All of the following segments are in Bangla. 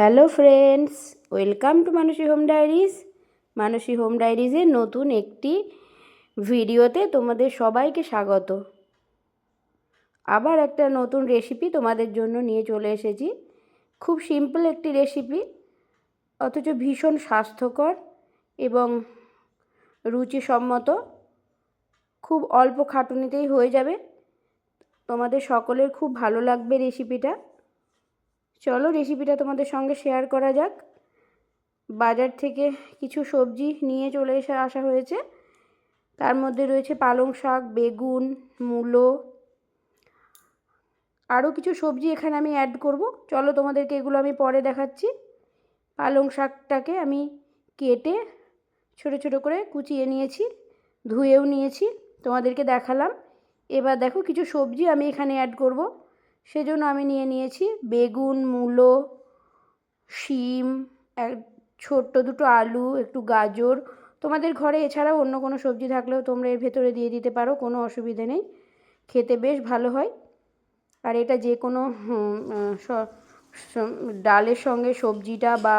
Hello friends, welcome to Manasi home diaries. Manasi home ডায়েরিজের নতুন একটি ভিডিওতে তোমাদের সবাইকে স্বাগত। আবার একটা নতুন রেসিপি তোমাদের জন্য নিয়ে চলে এসেছি। খুব সিম্পল একটি রেসিপি অথচ ভীষণ স্বাস্থ্যকর এবং রুচিসম্মত। খুব অল্প খাটুনিতেই হয়ে যাবে। তোমাদের সকলের খুব ভালো লাগবে রেসিপিটা চলো রেসিপিটা তোমাদের সঙ্গে শেয়ার করা যাক। বাজার থেকে কিছু সবজি নিয়ে চলে এসে আসা হয়েছে। তার মধ্যে রয়েছে পালং শাক, বেগুন, মূলো। আরও কিছু সবজি এখানে আমি অ্যাড করব। চলো তোমাদেরকে এগুলো আমি পরে দেখাচ্ছি। পালং শাকটাকে আমি কেটে ছোটো ছোটো করে কুচিয়ে নিয়েছি, ধুয়েও নিয়েছি। তোমাদেরকে দেখালাম। এবার দেখো কিছু সবজি আমি এখানে অ্যাড করব। সেজন্য আমি নিয়ে নিয়েছি বেগুন, মূলো, শিম, এক ছোট্ট দুটো আলু, একটু গাজর। তোমাদের ঘরে এছাড়াও অন্য কোনো সবজি থাকলেও তোমরা এর ভেতরে দিয়ে দিতে পারো, কোনো অসুবিধে নেই। খেতে বেশ ভালো হয়। আর এটা যে কোনো ডালের সঙ্গে সবজিটা বা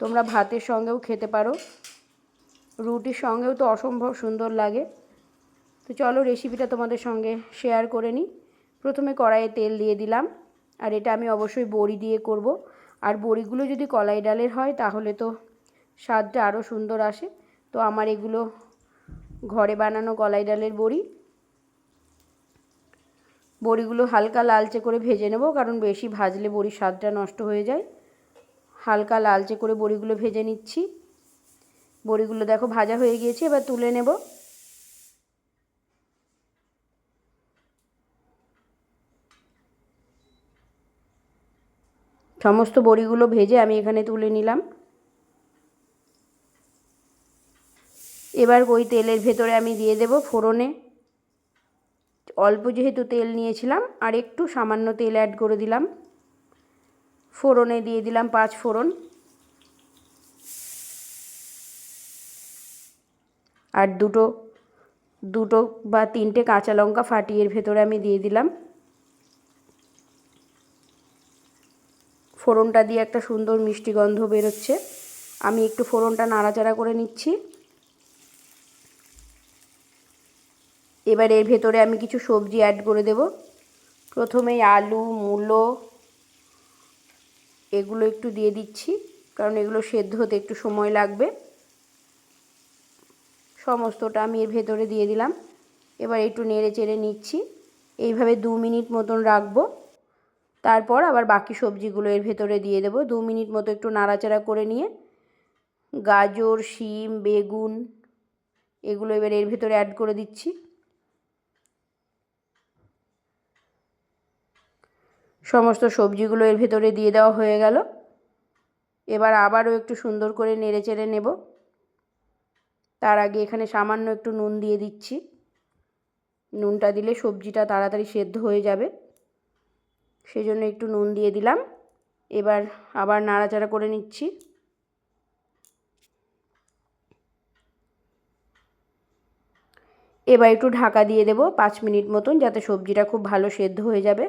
তোমরা ভাতের সঙ্গেও খেতে পারো। রুটির সঙ্গেও তো অসম্ভব সুন্দর লাগে। তো চলো রেসিপিটা তোমাদের সঙ্গে শেয়ার করে নিই। প্রথমে কড়াইয়ে তেল দিয়ে দিলাম। আর এটা আমি অবশ্যই বড়ি দিয়ে করব। আর বড়িগুলো যদি কলাই ডালের হয়, তাহলে তো স্বাদটা আরও সুন্দর আসে। তো আমার এগুলো ঘরে বানানো কলাই ডালের বড়ি। বড়িগুলো হালকা লালচে করে ভেজে নেব, কারণ বেশি ভাজলে বড়ির স্বাদটা নষ্ট হয়ে যায়। হালকা লালচে করে বড়িগুলো ভেজে নিচ্ছি। বড়িগুলো দেখো ভাজা হয়ে গিয়েছে, এবার তুলে নেব। সমস্ত বড়িগুলো ভেজে আমি এখানে তুলে নিলাম। এবার ওই তেলের ভেতরে আমি দিয়ে দেব ফোড়নে। অল্প যেহেতু তেল নিয়েছিলাম, আর একটু সামান্য তেল অ্যাড করে দিলাম। ফোড়নে দিয়ে দিলাম পাঁচ ফোড়ন। আর দুটো দুটো বা তিনটে কাঁচা লঙ্কা ফাটিয়ে ভেতরে আমি দিয়ে দিলাম। ফোড়নটা দিয়ে একটা সুন্দর মিষ্টি গন্ধ বেরোচ্ছে। আমি একটু ফোড়নটা নাড়াচাড়া করে নিচ্ছি। এবার এর ভেতরে আমি কিছু সবজি অ্যাড করে দেব। প্রথমেই আলু, মূলো, এগুলো একটু দিয়ে দিচ্ছি, কারণ এগুলো সেদ্ধ হতে একটু সময় লাগবে। সমস্তটা আমি এর ভেতরে দিয়ে দিলাম। এবার একটু নেড়ে চেড়ে নিচ্ছি। এইভাবে দু মিনিট মতন রাখব। তারপর আবার বাকি সবজিগুলো এর ভেতরে দিয়ে দেবো। দু মিনিট মতো একটু নাড়াচাড়া করে নিয়ে গাজর, শিম, বেগুন এগুলো এবার এর ভেতরে অ্যাড করে দিচ্ছি। সমস্ত সবজিগুলো এর ভেতরে দিয়ে দেওয়া হয়ে গেল। এবার আবারও একটু সুন্দর করে নেড়ে চেড়ে নেব। তার আগে এখানে সামান্য একটু নুন দিয়ে দিচ্ছি। নুনটা দিলে সবজিটা তাড়াতাড়ি সেদ্ধ হয়ে যাবে। সেজন্য একটু নুন দিয়ে দিলাম। এবার আবার নাড়াচাড়া করে নিচ্ছি। এবার একটু ঢাকা দিয়ে দেব পাঁচ মিনিট মতন, যাতে সবজিটা খুব ভালো সেদ্ধ হয়ে যাবে।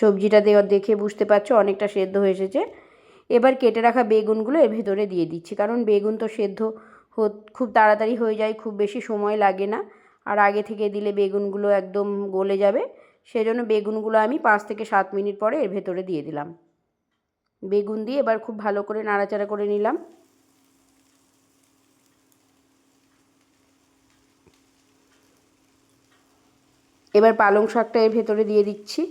সবজিটা দেওয়ার দেখে বুঝতে পারছ অনেকটা সেদ্ধ হয়ে এসেছে। এবার কেটে রাখা বেগুনগুলো এর ভেতরে দিয়ে দিচ্ছি, কারণ বেগুন তো সেদ্ধ খুব তাড়াতাড়ি হয়ে যায়, খুব বেশি সময় লাগে না। আর আগে থেকে দিলে বেগুনগুলো একদম গলে যাবে। সেজন্য বেগুনগুলো আমি পাঁচ থেকে সাত মিনিট পরে এর ভেতরে দিয়ে দিলাম। বেগুন দিয়ে এবার খুব ভালো করে নাড়াচাড়া করে নিলাম। এবার পালং শাকটা এর ভেতরে দিয়ে দিচ্ছি।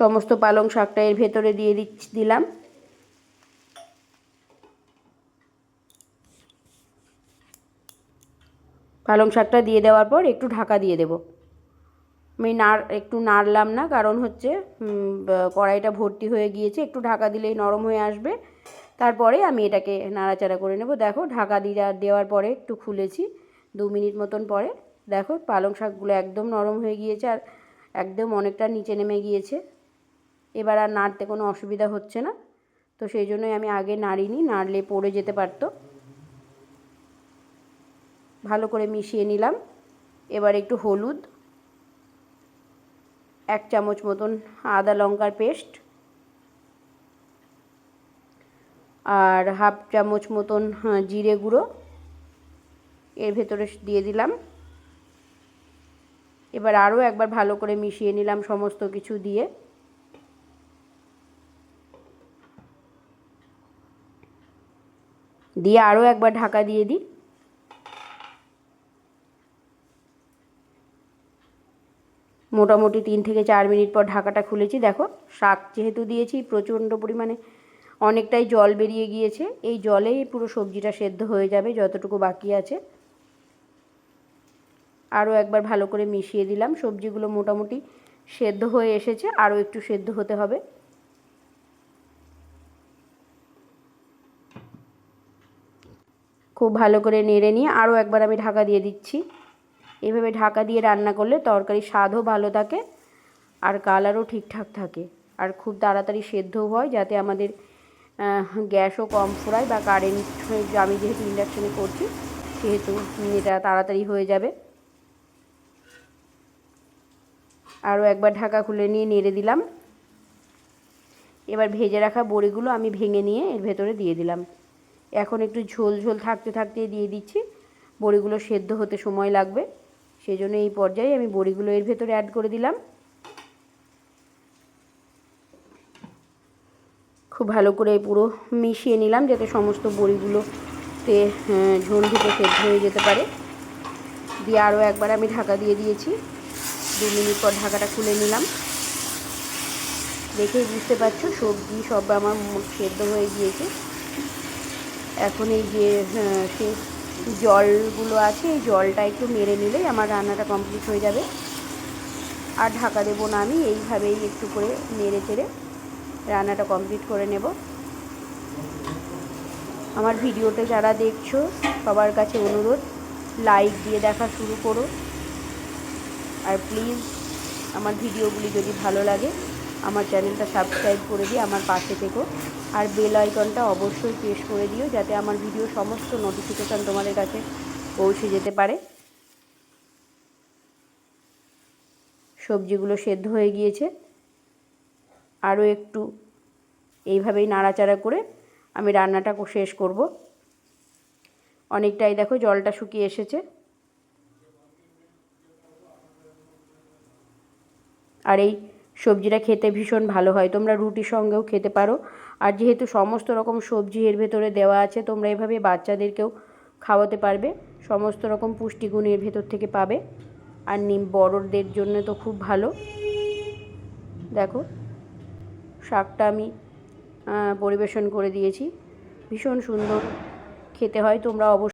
সমস্ত পালং শাকটা এর ভেতরে দিয়ে দিচ্ছি, দিলাম। পালং শাকটা দিয়ে দেওয়ার পর একটু ঢাকা দিয়ে দেব। আমি নাড়, একটু নাড়লাম না, কারণ হচ্ছে কড়াইটা ভর্তি হয়ে গিয়েছে, একটু ঢাকা দিলেই নরম হয়ে আসবে। তারপরে আমি এটাকে নাড়াচাড়া করে নেব। দেখো, ঢাকা দিয়ে দেওয়ার পরে একটু খুলেছি, দু মিনিট মতন পরে। দেখো, পালং শাকগুলো একদম নরম হয়ে গিয়েছে, আর একদম অনেকটা নিচে নেমে গিয়েছে। এবার আর নাড়তে কোনো অসুবিধা হচ্ছে না। তো সেই জন্যই আমি আগে নাড়িনি নাড়লে পড়ে যেতে পারতো। ভালো করে মিশিয়ে নিলাম। এবার একটু হলুদ এক চামচ মতন আদা লঙ্কার পেস্ট আর হাফ চামচ মতন হ্যাঁ, জিরে গুঁড়ো। এর ভেতরে দিয়ে দিলাম। এবার আরও একবার ভালো করে মিশিয়ে নিলাম সমস্ত কিছু দিয়ে। দিয়ে আরও একবার ঢাকা দিয়ে দিই। মোটামুটি তিন থেকে চার মিনিট পর ঢাকাটা খুলেছি। দেখো, শাক যেহেতু দিয়েছি, প্রচণ্ড পরিমাণে অনেকটাই জল বেরিয়ে গিয়েছে। এই জলেই পুরো সবজিটা সেদ্ধ হয়ে যাবে, যতটুকু বাকি আছে। আরও একবার ভালো করে মিশিয়ে দিলাম। সবজিগুলো মোটামুটি সেদ্ধ হয়ে এসেছে আরও একটু সেদ্ধ হতে হবে। খুব ভালো করে নেড়ে নিয়ে আরও একবার আমি ঢাকা দিয়ে দিচ্ছি। এভাবে ঢাকা দিয়ে রান্না করলে তরকারির স্বাদও ভালো থাকে আর কালারও ঠিকঠাক থাকে আর খুব তাড়াতাড়ি সেদ্ধও হয় যাতে আমাদের গ্যাসও কম ফোড়ায় বা কারেন্ট আমি যেহেতু ইন্ডাকশানে করছি সেহেতু এটা তাড়াতাড়ি হয়ে যাবে। আরও একবার ঢাকা খুলে নিয়ে নেড়ে দিলাম। এবার ভেজে রাখা বড়িগুলো আমি ভেঙে নিয়ে এর ভেতরে দিয়ে দিলাম। এখন একটু ঝোল ঝোল থাকতে থাকতে দিয়ে দিচ্ছি। বড়িগুলো সেদ্ধ হতে সময় লাগবে। সেই জন্য এই পর্যায়ে আমি বড়িগুলো এর ভেতরে অ্যাড করে দিলাম। খুব ভালো করে পুরো মিশিয়ে নিলাম যাতে সমস্ত বড়িগুলোতে ঝোল ঢুকে সেদ্ধ হয়ে যেতে পারে। দিয়ে আরও একবার আমি ঢাকা দিয়ে দিয়েছি। দু মিনিট পর ঢাকাটা খুলে নিলাম। দেখেই বুঝতে পারছ, সবজি সব আমার সেদ্ধ হয়ে গিয়েছে। এখন এই যে সে জলগুলো আছে, এই জলটা একটু মেরে নিলেই আমার রান্নাটা কমপ্লিট হয়ে যাবে। আর ঢাকা দেবো না আমি, এইভাবেই একটু করে নেড়ে চেড়ে রান্নাটা কমপ্লিট করে নেব। আমার ভিডিওতে যারা দেখছ, সবার কাছে অনুরোধ লাইক দিয়ে দেখা শুরু করো। আর প্লিজ আমার ভিডিওগুলি যদি ভালো লাগে আমার চ্যানেলটা সাবস্ক্রাইব করে দিয়ে আমার পাশে থেকো। আর বেল আইকনটা অবশ্যই প্রেস করে দিও যাতে আমার ভিডিও সমস্ত নোটিফিকেশান তোমাদের কাছে পৌঁছে যেতে পারে। সবজিগুলো সেদ্ধ হয়ে গিয়েছে। আরও একটু এইভাবেই নাড়াচাড়া করে আমি রান্নাটা শেষ করব। অনেকটাই দেখো জলটা শুকিয়ে এসেছে। আর এই সবজিটা খেতে ভীষণ ভালো হয়। তোমরা রুটির সঙ্গেও খেতে পারো। আর যেহেতু সমস্ত রকম সবজি এর ভেতরে দেওয়া আছে, তোমরা এভাবে বাচ্চাদেরকেও খাওয়াতে পারবে। সমস্ত রকম পুষ্টিগুণ এর ভেতর থেকে পাবে। আর নিম বড়দের জন্য তো খুব ভালো। দেখো, শাকটা আমি পরিবেশন করে দিয়েছি। ভীষণ সুন্দর খেতে হয়, তোমরা অবশ্যই